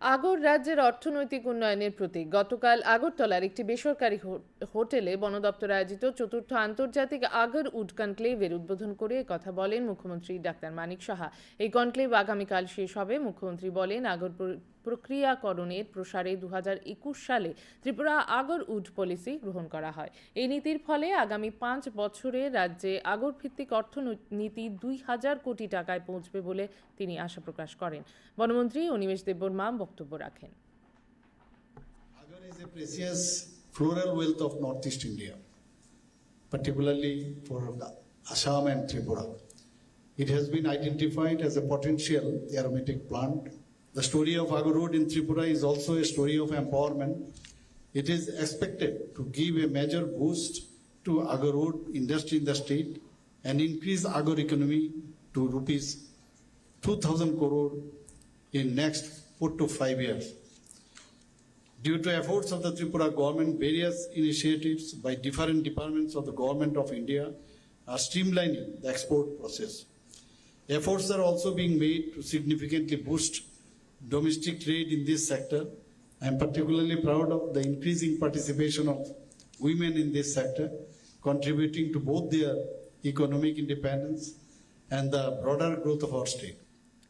আগর রাজ্যের অর্থনৈতিক উন্নয়নের প্রতীক। গতকাল আগরতলার একটি বেসরকারি হোটেলে বন দপ্তর আয়োজিত চতুর্থ আন্তর্জাতিক আগর উড কনক্লেভের উদ্বোধন করে কথা বলেন মুখ্যমন্ত্রী ডাক্তার মানিক সাহা। এই কনক্লেভ আগামীকাল শেষ হবে। মুখ্যমন্ত্রী বলেন আগর প্রক্রিয়াকরণের প্রসারে দু হাজার একুশ সালে ত্রিপুরা আগর উড পলিসি গ্রহণ করা হয়। এই নীতির ফলে আগামী পাঁচ বছরে রাজ্যে আগর ভিত্তিক অর্থনীতি দুই হাজার কোটি টাকায় পৌঁছবে বলে তিনি আশা প্রকাশ করেন। বনমন্ত্রী অনিমেশ দেববর্মা বক্তব্য রাখেন। particularly for the Assam and Tripura. It has been identified as a potential aromatic plant The story of Agar Road in Tripura is also a story of empowerment. It is expected to give a major boost to Agar Road industry in the state and increase Agar economy to rupees 2000 crore in next four to five years. Due to efforts of the Tripura government, various initiatives by different departments of the government of India are streamlining the export process. Efforts are also being made to significantly boost domestic trade in this sector. I am particularly proud of the increasing participation of women in this sector, contributing to both their economic independence and the broader growth of our state.